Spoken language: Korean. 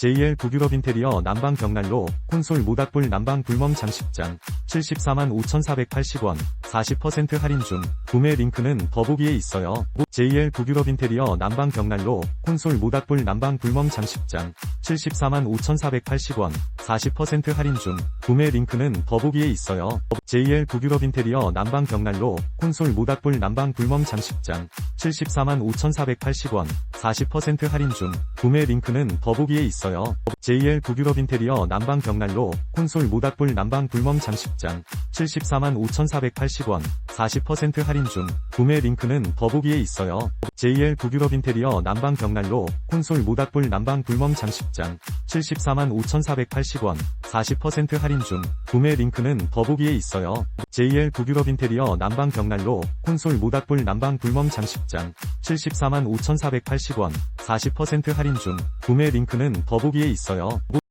JL 북유럽 인테리어 남방 벽난로 콘솔 모닥불 남방 불멍 장식장 74만 5,480원 40% 할인 중 구매 링크는 더보기에 있어요. JL 북유럽 인테리어 남방 벽난로 콘솔 모닥불 남방 불멍 장식장 74만 5,480원 40% 할인 중 구매 링크는 더보기에 있어요. JL 북유럽 인테리어 남방 벽난로 콘솔 모닥불 남방 불멍 장식장 74만 5,480원 40% 할인 중 구매 링크는 더보기에 있어요. JL 북유럽 인테리어 남방 벽난로 콘솔 모닥불 남방 불멍 장식장 74만 5,480원 40% 할인 중 구매 링크는 더보기에 있어요. JL 북유럽 인테리어 남방 벽난로 콘솔 모닥불 남방 불멍 장식장 74만 5,480원 40% 할인 중 구매 링크는 더보기에 있어요. JL 북유럽 인테리어 남방 벽난로 콘솔 모닥불 남방 불멍 장식장 74만 5,480원 40% 할인 중 구매 링크는 더보기에 있어요.